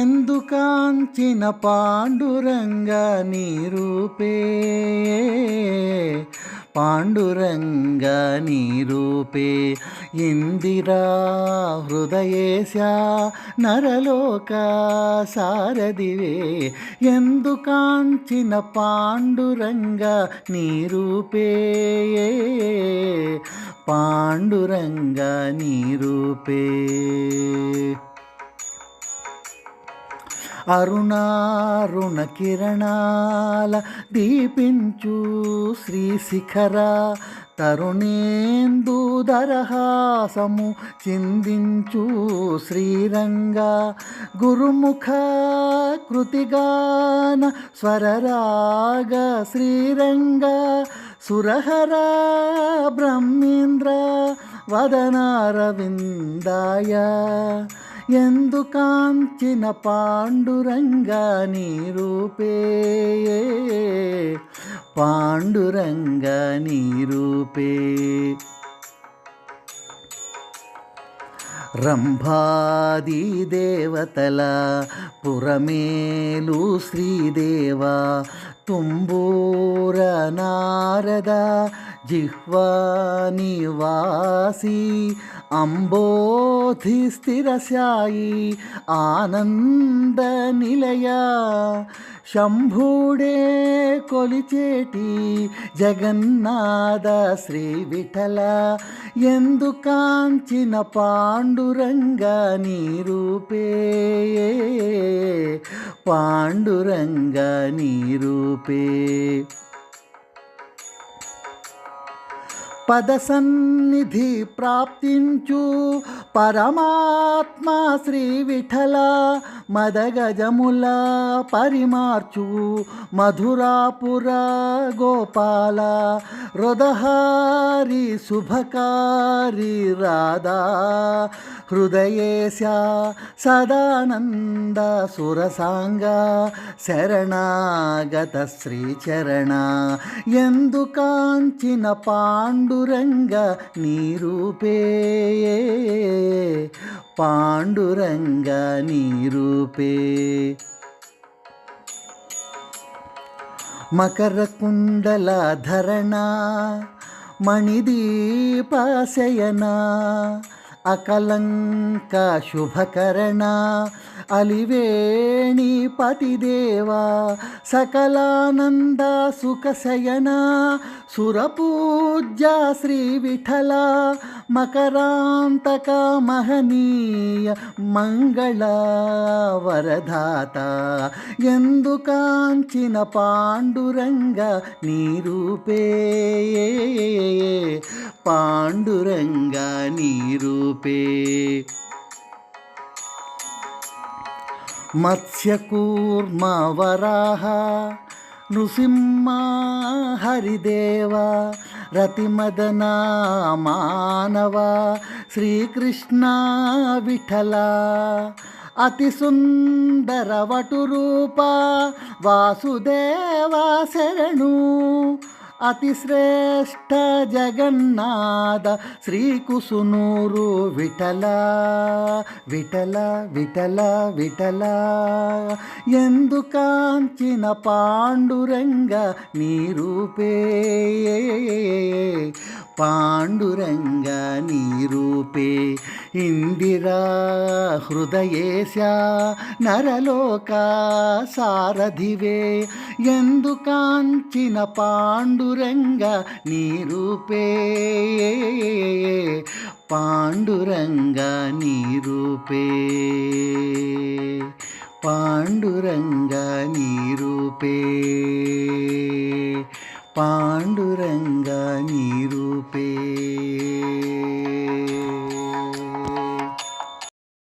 ఎందుకాంచిన పాండురంగ నీ రూపే పాండురంగ నీ రూపే ఇందిరా హృదయేశ నరలోక సారదివే ఎందుకాంచిన పాండురంగ నీ రూపే పాండురంగ నీ రూపే అరుణారుణ కిరణాల దీపించు శ్రీ శిఖర తరుణేందు దరహాసము చిందించు శ్రీరంగ గురుముఖ కృతిగాన స్వరరాగ శ్రీరంగ సురహర బ్రహ్మేంద్ర వదనారవిందాయ ఎందుకాంచిన పాండురంగ నీ రూపే? పాండురంగ నీ రూపే. ರಂಭಾದಿದೇವತಲ ಪುರಮೇಲು ಶ್ರೀದೇವ ತುಂಬೂರ ನಾರದ ಜಿಹ್ವಾ ನಿವಾಸಿ ಅಂಬೋಧಿ ಸ್ಥಿರಸಾಯಿ ಆನಂದ ನಿಲಯ శంభుడే కొలిచేటి జగన్నాథ శ్రీ విఠల. ఎందుకాంచిన పాండురంగ నీ రూపే పాండురంగ నీ రూపే పదసన్నిధి ప్రాప్తించు. పరమాత్మా శ్రీ విఠల మదగజముల పరిమార్చు. మధురాపుర గోపాల హృదహారి శుభకారి రాధా. హృదయేశ సదానంద సురసాంగ శరణాగత శ్రీచరణ. ఎందుకాంచిన పాండురంగ నీ రూపే పాండురంగ నీ రూపే మకర కుండల ధరణ మణిదీపశయన అకలంక శుభకరణ అలివేణి పతిదేవా సకలానంద సుఖశయన సురపూజ్య శ్రీ విఠల మకరాంతక మహనీయ మంగళ వరదాత. ఎందుకాంచిన పాండురంగ నీరూపే పాండురంగా నీ రూపే మత్స్యకూర్మ నృసింహ హరిదేవ రతిమదనా మానవ శ్రీకృష్ణ విఠల. అతి సుందర వటురూప వాసుదేవ శరణు. అతిశ్రేష్ట జగన్నాథ శ్రీకుసునూరు విఠల విఠల విఠల విఠల. ఎందుకాంచిన పాండురంగ నీ రూపే. పాండురంగ నీ రూపే ఇందిరా హృదయేశా నరలోక సారథివే. ఎందుకాంచిన పాండురంగ నీ రూపే పాండురంగ నీ రూపే పాండురంగ నీ రూపే పాండురంగ be